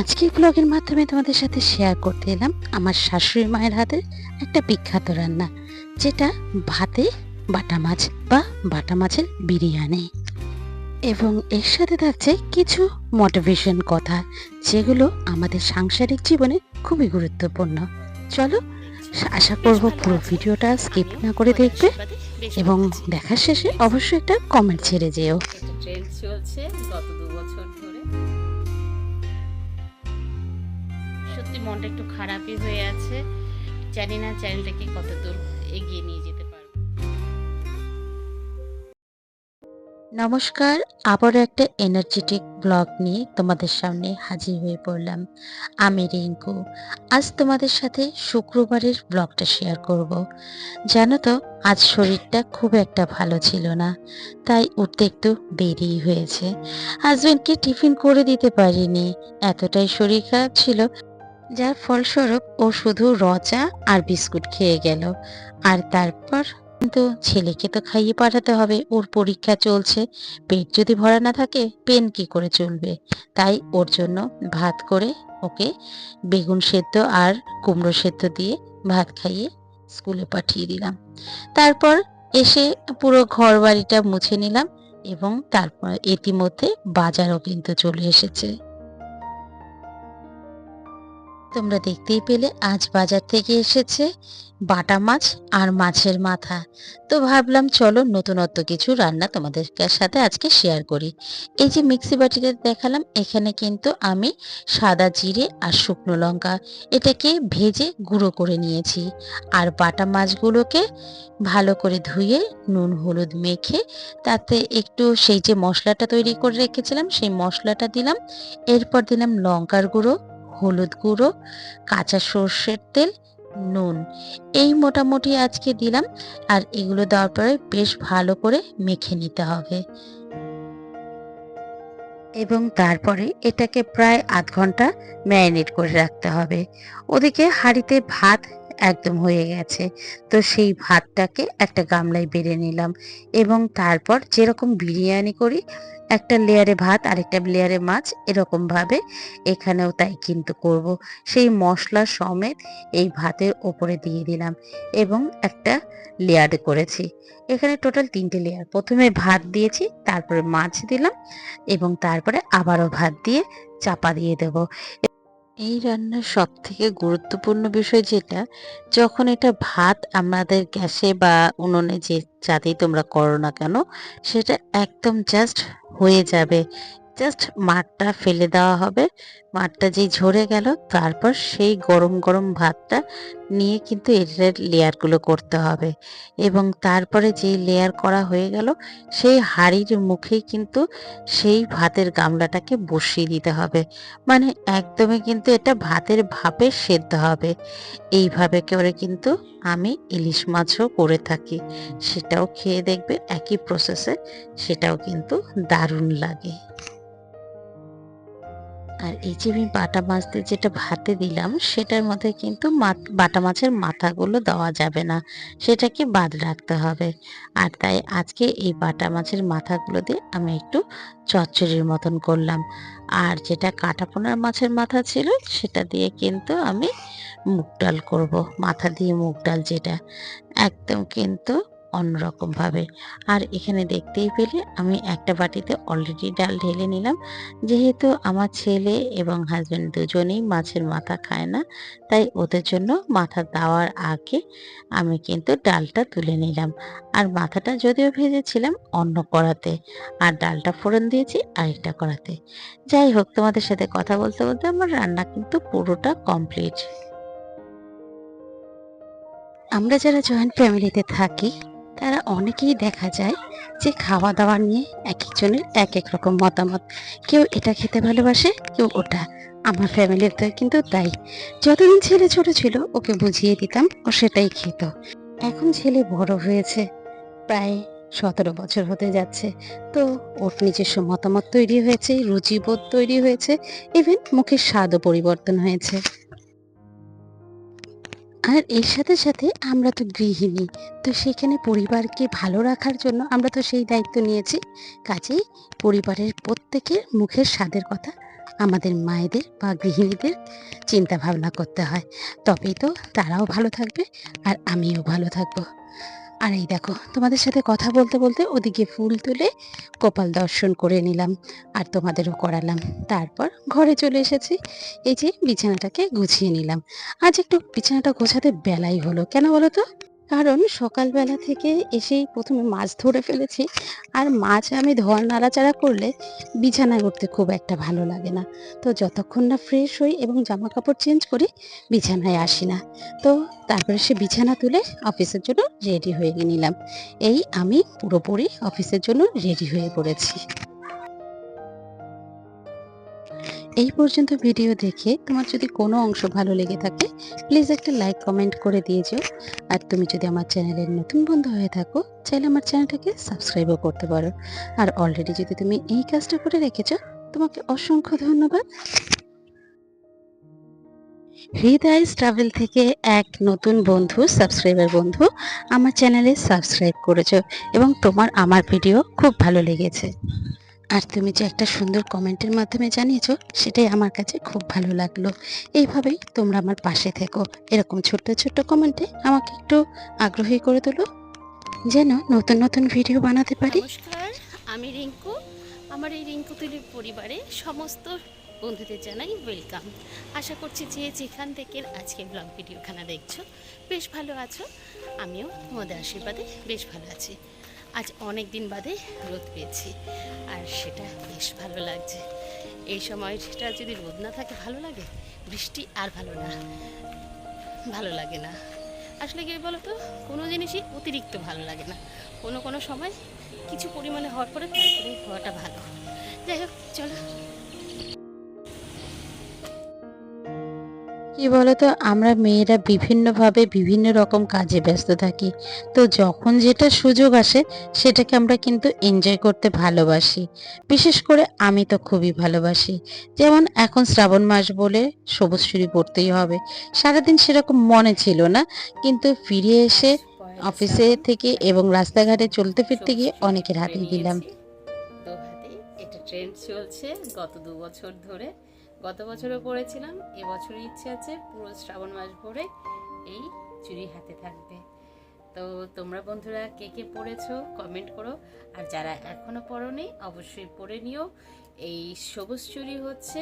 আজকের ব্লগের মাধ্যমে তোমাদের সাথে শেয়ার করতে এলাম আমার শাশুড়ি মায়ের হাতের একটা বিখ্যাত রান্না, যেটা ভাতে বাটা মাছ বা বাটা মাছের বিরিয়ানি। এবং এর সাথে থাকছে কিছু মোটিভেশন কথা, যেগুলো আমাদের সাংসারিক জীবনে খুবই গুরুত্বপূর্ণ। চলো, আশা করব পুরো ভিডিওটা স্কিপ না করে দেখবে এবং দেখার শেষে অবশ্যই একটা কমেন্ট ছেড়ে যেও। চলছে সত্যি মনটা একটু খারাপই হয়ে আছে। জানি না চ্যানেলটাকে কত দূর এগিয়ে নিয়ে যেতে পারব। নমস্কার, আবারও একটা এনার্জেটিক ব্লগ নিয়ে তোমাদের সামনে হাজির হয়ে পড়লাম। আমি রিঙ্কু। আজ তোমাদের সাথে শুক্রবারের ব্লগটা শেয়ার করব। জানো তো, আজ শরীরটা খুব একটা ভালো ছিল না, তাই উঠতে একটু দেরি হয়েছে। হাজব্যান্ডকে টিফিন করে দিতে পারিনি, এতটাই শরীর খারাপ ছিল যার ফলস্বরূপ ও শুধু রচা আর বিস্কুট খেয়ে গেল। আর তারপর কিন্তু ছেলেকে তো খাইয়ে পাঠাতে হবে, ওর পরীক্ষা চলছে। পেট যদি ভরা না থাকে, পেন কি করে চলবে? তাই ওর জন্য ভাত করে ওকে বেগুন সেদ্ধ আর কুমড়ো সেদ্ধ দিয়ে ভাত খাইয়ে স্কুলে পাঠিয়ে দিলাম। তারপর এসে পুরো ঘর বাড়িটা মুছে নিলাম এবং তারপর ইতিমধ্যে বাজারও কিন্তু চলে এসেছে। তোমরা দেখতেই পেলে আজ বাজার থেকে এসেছে বাটা মাছ আর মাছের মাথা। তো ভাবলাম চলো নতুনত্ব কিছু রান্না তোমাদের সাথে আজকে শেয়ার করি। এই যে মিক্সি বাটিতে দেখালাম, এখানে কিন্তু আমি সাদা জিরে আর শুকনো লঙ্কা এটাকে ভেজে গুঁড়ো করে নিয়েছি। আর বাটা মাছগুলোকে ভালো করে ধুয়ে নুন, হলুদ মেখে তাতে একটু সেই যে মশলাটা তৈরি করে রেখেছিলাম, সেই মশলাটা দিলাম। এরপর দিলাম লঙ্কার গুঁড়ো হলুদ গুঁড়ো, কাঁচা সর্ষের তেল, নুন। এই মোটামুটি আজকে দিলাম আর এগুলো দেওয়ার পরে বেশ ভালো করে মেখে নিতে হবে। এবং তারপরে এটাকে প্রায় আধ ঘণ্টা ম্যারিনেট করে রাখতে হবে। ওদিকে হাঁড়িতে ভাত একদম হয়ে গেছে। তো সেই ভাতটাকে একটা গামলায় বেড়ে নিলাম এবং তারপর যেরকম বিরিয়ানি করি, একটা লেয়ারে ভাত আরেকটা লেয়ারে মাছ এরকম ভাবে এখানেও তাই কিন্তু করব। সেই মশলা সমেত এই ভাতের ওপরে দিয়ে দিলাম এবং একটা লেয়ার করেছি। এখানে টোটাল তিনটে লেয়ার। প্রথমে ভাত দিয়েছি, তারপরে মাছ দিলাম এবং তারপরে আবারও ভাত দিয়ে চাপা দিয়ে দেব। এই রান্নার সব থেকে গুরুত্বপূর্ণ বিষয় যেটা, যখন এটা ভাত আমাদের গ্যাসে বা উনুনে যে যাতেই তোমরা করো না কেন, সেটা একদম জাস্ট হয়ে যাবে। জাস্ট মাঠটা ফেলে দেওয়া হবে। মাঠটা যেই ঝরে গেল, তারপর সেই গরম গরম ভাতটা নিয়ে কিন্তু এর লেয়ারগুলো করতে হবে। এবং তারপরে যেই লেয়ার করা হয়ে গেল, সেই হাঁড়ির মুখেই কিন্তু সেই ভাতের গামলাটাকে বসিয়ে দিতে হবে। মানে একদমই কিন্তু এটা ভাতের ভাপে সেদ্ধ হবে। এইভাবে করে কিন্তু আমি ইলিশ মাছও করে থাকি। সেটাও খেয়ে দেখবে, একই প্রসেসে সেটাও কিন্তু দারুণ লাগে। আর এই যে আমি বাটা মাছ দিয়ে যেটা ভাতে দিলাম, সেটার মধ্যে কিন্তু বাটা মাছের মাথাগুলো দেওয়া যাবে না। সেটাকে বাদ রাখতে হবে। আর তাই আজকে এই বাটা মাছের মাথাগুলো দিয়ে আমি একটু চচ্চড়ির মতন করলাম। আর যেটা কাটাপোনার মাছের মাথা ছিল, সেটা দিয়ে কিন্তু আমি মুগ ডাল করব। মাথা দিয়ে মুগ ডাল যেটা। একদম কিন্তু অন্যরকমভাবে। আর এখানে দেখতেই পেলে আমি একটা বাটিতে অলরেডি ডাল ঢেলে নিলাম। যেহেতু আমার ছেলে এবং হাজব্যান্ড দুজনেই মাছের মাথা খায় না, তাই ওদের জন্য মাথা দেওয়ার আগে আমি কিন্তু ডালটা তুলে নিলাম। আর মাথাটা যদিও ভেজেছিলাম অন্য কড়াতে, আর ডালটা ফোড়ন দিয়েছি আরেকটা কড়াতে। যাই হোক, তোমাদের সাথে কথা বলতে বলতে আমার রান্না কিন্তু পুরোটা কমপ্লিট আমরা যারা জয়েন্ট ফ্যামিলিতে থাকি তারা অনেকেই দেখা যায় যে খাওয়া দাওয়া নিয়ে এক একজনের এক এক রকম মতামত। কেউ এটা খেতে ভালোবাসে, কেউ ওটা। আমার ফ্যামিলির তো কিন্তু তাই। যতদিন ছেলে ছোট ছিল, ওকে বুঝিয়ে দিতাম, ও সেটাই খেত। এখন ছেলে বড় হয়েছে, প্রায় সতেরো বছর হতে যাচ্ছে। তো ওর নিজস্ব মতামত তৈরি হয়েছে, রুচিবোধ তৈরি হয়েছে ইভেন মুখের স্বাদও পরিবর্তন হয়েছে। আর এর সাথে সাথে আমরা তো গৃহিণী, তো সেখানে পরিবারকে ভালো রাখার জন্য আমরা তো সেই দায়িত্ব নিয়েছি। কাজেই পরিবারের প্রত্যেকের মুখের স্বাদের কথা আমাদের মায়েদের বা গৃহিণীদের চিন্তা ভাবনা করতে হয়। তবেই তো তারাও ভালো থাকবে আর আমিও ভালো থাকব। আর এই দেখো, তোমাদের সাথে কথা বলতে বলতে ওদিকে ফুল তুলে কপাল দর্শন করে নিলাম আর তোমাদেরও করালাম। তারপর ঘরে চলে এসেছি। এই যে বিছানাটাকে গুছিয়ে নিলাম। আজ একটু বিছানাটা গোছাতে বেলাই হলো। কেন বলো তো? কারণ সকালবেলা থেকে এসেই প্রথমে মাছ ধরে ফেলেছি। আর মাছ আমি ধোয়া নাড়াচাড়া করলে বিছানায় উঠতে খুব একটা ভালো লাগে না। তো যতক্ষণ না ফ্রেশ হই এবং জামা কাপড় চেঞ্জ করি, বিছানায় আসি না। তো তারপরে সে বিছানা তুলে অফিসের জন্য রেডি হয়ে নিলাম। এই আমি পুরোপুরি অফিসের জন্য রেডি হয়ে পড়েছি। এই পর্যন্ত ভিডিও দেখে তোমার যদি কোনো অংশ ভালো লেগে থাকে প্লিজ একটা লাইক কমেন্ট করে দিয়ে যেও। আর তুমি যদি আমার চ্যানেলের নতুন বন্ধু হয়ে থাকো, চাইলে আমার চ্যানেলটাকে সাবস্ক্রাইবও করতে পারো। আর অলরেডি যদি তুমি এই কাজটা করে রেখেছো, তোমাকে অসংখ্য ধন্যবাদ। হৃদয় ট্রাভেল থেকে এক নতুন বন্ধু সাবস্ক্রাইবার বন্ধু, আমার চ্যানেলে সাবস্ক্রাইব করেছ এবং তোমার আমার ভিডিও খুব ভালো লেগেছে। আর তুমি যে একটা সুন্দর কমেন্টের মাধ্যমে জানিয়েছো, সেটাই আমার কাছে খুব ভালো লাগল। এইভাবেই তোমরা আমার পাশে থেকো। এরকম ছোট্ট ছোট্ট কমেন্টে আমাকে একটু আগ্রহী করে তোলো। যেন নতুন নতুন ভিডিও বানাতে পারি। আমি রিঙ্কু। আমার এই রিঙ্কু তুলির পরিবারে সমস্ত বন্ধুদের জানাই ওয়েলকাম আশা করছি যে যেখান থেকে আজকে ব্লগ ভিডিওখানা দেখছ, বেশ ভালো আছো। আমিও তোমাদের আশীর্বাদে বেশ ভালো আছি। আজ অনেক দিন বাদে রোদ পেয়েছি, আর সেটা বেশ ভালো লাগছে। এই সময় সেটা যদি রোদ না থাকে ভালো লাগে? বৃষ্টি আর ভালো না, ভালো লাগে না। আসলে কি বলো তো কোনো জিনিসই অতিরিক্ত ভালো লাগে না। কোনো কোনো সময় কিছু পরিমাণে হওয়ার পরে তারপরে হওয়াটা ভালো। যাই হোক, চলো। কি বলতো? আমরা মেয়েরা বিভিন্নভাবে বিভিন্ন রকম কাজে ব্যস্ত থাকি। তো যখন যেটা সুযোগ আসে সেটাকে আমরা কিন্তু এনজয় করতে ভালোবাসি। বিশেষ করে আমি তো খুবই ভালোবাসি। যেমন এখন শ্রাবণ মাস বলে সবুজ চুরি পড়তেই হবে। সারাদিন সেরকম মনে ছিল না কিন্তু ফিরে এসে অফিসে থেকে এবং রাস্তাঘাটে চলতে ফিরতে গিয়ে অনেকের হাতে দিলাম। এটা ট্রেন্ড চলছে। গত দু বছর ধরে গত বছরও পড়েছিলাম এবছর ইচ্ছে আছে পুরো শ্রাবণ মাস ভরে এই চুড়ি হাতে থাকবে তো তোমরা বন্ধুরা কে কে পড়েছো কমেন্ট করো, আর যারা এখনও পড়োনি অবশ্যই পড়ে নিও। এই সবুজ চুড়ি হচ্ছে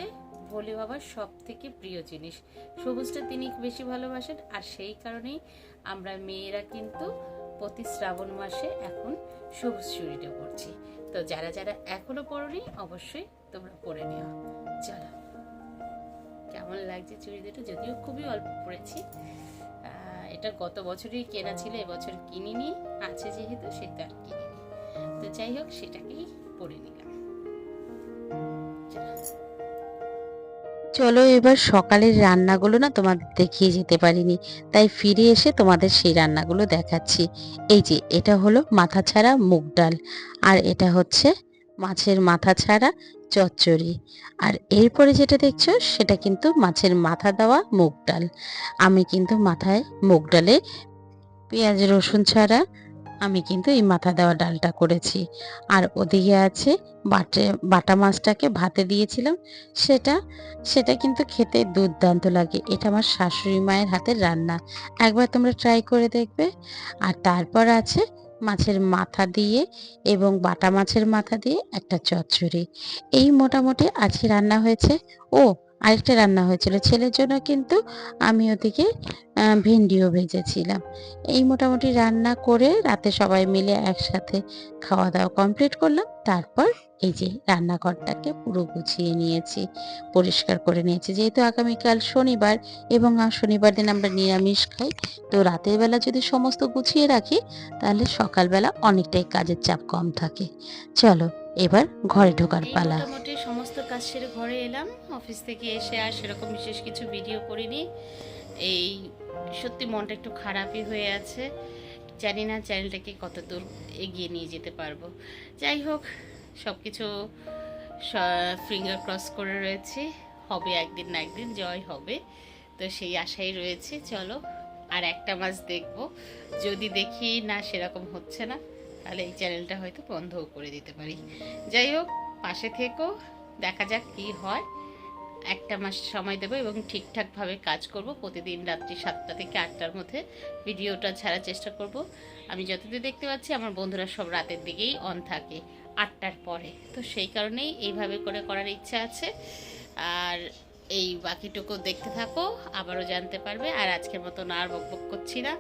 ভোলে বাবার সব থেকে প্রিয় জিনিস। সবুজটা তিনি বেশি ভালোবাসেন, আর সেই কারণেই আমরা মেয়েরা কিন্তু প্রতি শ্রাবণ মাসে এখন সবুজ চুড়িটা পরছি তো যারা যারা এখনও পরনি অবশ্যই তোমরা পরে নিও। চলো। কেমন লাগছে চুড়ি দুটো? যদিও খুবই অল্প আহ, এটা গত বছরই কেনা ছিল এবছর কিনিনি। আছে যেহেতু সেটা আর কিনিনি। তো যাই হোক সেটাকেই পরে নিলাম। চলো এবার সকালের রান্নাগুলো না তোমাদের দেখিয়ে যেতে পারিনি। তাই ফিরে এসে তোমাদের সেই রান্নাগুলো দেখাচ্ছি। এই যে এটা হলো মাথা ছাড়া মুগ ডাল। আর এটা হচ্ছে মাছের মাথা ছাড়া চচ্চড়ি। আর এরপরে যেটা দেখছ, সেটা কিন্তু মাছের মাথা দেওয়া মুগ ডাল। আমি কিন্তু মাথায় মুগ ডালে পেঁয়াজ, রসুন ছাড়া আমি কিন্তু এই মাথা দেওয়া ডালটা করেছি। আর ওদিকে আছে বাটে, বাটা মাছটাকে ভাতে দিয়েছিলাম। সেটা সেটা কিন্তু খেতে দুর্দান্ত লাগে। এটা আমার শাশুড়ি মায়ের হাতের রান্না। একবার তোমরা ট্রাই করে দেখবে। আর তারপর আছে মাছের মাথা দিয়ে এবং বাটা মাছের মাথা দিয়ে একটা চচ্চড়ি। এই মোটামুটি আজকে রান্না হয়েছে। ও আরেকটা রান্না হয়েছিল ছেলের জন্য কিন্তু আমি ওদিকে ভেন্ডিও ভেজেছিলাম। এই মোটামুটি রান্না করে রাতে সবাই মিলে একসাথে খাওয়া দাওয়া কমপ্লিট করলাম। তারপর এই যে রান্নাঘরটাকে পুরো গুছিয়ে নিয়েছি, পরিষ্কার করে নিয়েছি। যেহেতু আগামীকাল শনিবার এবং শনিবার দিন আমরা নিরামিষ খাই, তো রাতের বেলা যদি সমস্ত গুছিয়ে রাখি, তাহলে সকালবেলা অনেকটাই কাজের চাপ কম থাকে। চলো এবার ঘরে ঢোকার পালা। মোটামুটি সমস্ত কাজ সেরে ঘরে এলাম। অফিস থেকে এসে আর সেরকম বিশেষ কিছু ভিডিও করিনি। এই সত্যি মনটা একটু খারাপই হয়ে আছে। জানি না চ্যানেলটাকে কত দূর এগিয়ে নিয়ে যেতে পারব। যাই হোক সব কিছু ফিঙ্গার ক্রস করে রয়েছে। হবে একদিন না একদিন, জয় হবে। তো সেই আশাই রয়েছে। চলো, আর একটা মাস দেখব। যদি দেখি না সেরকম হচ্ছে না। তাহলে এই চ্যানেলটা হয়তো বন্ধও করে দিতে পারি। যাই হোক, পাশে থেকেও দেখা যাক কি হয়। একটা মাস সময় দেবো এবং ঠিকঠাকভাবে কাজ করব। প্রতিদিন রাত্রি সাতটা থেকে আটটার মধ্যে ভিডিওটা ছাড়ার চেষ্টা করব। আমি যতদূর দেখতে পাচ্ছি, আমার বন্ধুরা সব রাতের দিকেই অন থাকে, আটটার পরে। তো সেই কারণেই এইভাবে করে করার ইচ্ছা আছে। আর এই বাকিটুকু দেখতে থাকো, আবারও জানতে পারবে। আর আজকের মতন আর বক বক করছি না।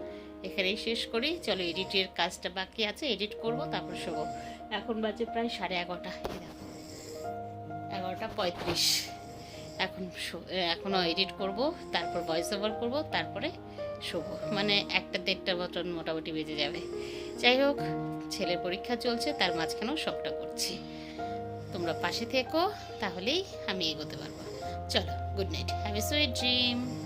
এখানেই শেষ করি। চলো এডিটের কাজটা বাকি আছে, এডিট করব, তারপর শোবো। এখন বাজে প্রায় সাড়ে এগারোটা। এগারোটা পঁয়ত্রিশ। এখন এখনও এডিট করব, তারপর ভয়েস ওভার করব, তারপরে শোবো। মানে একটা দেড়টার মতন মোটামুটি বেজে যাবে। যাই হোক, ছেলের পরীক্ষা চলছে, তার মাঝখানেও সবটা করছি। তোমরা পাশে থেকো, তাহলেই আমি এগোতে পারব। চলো good night have a sweet dream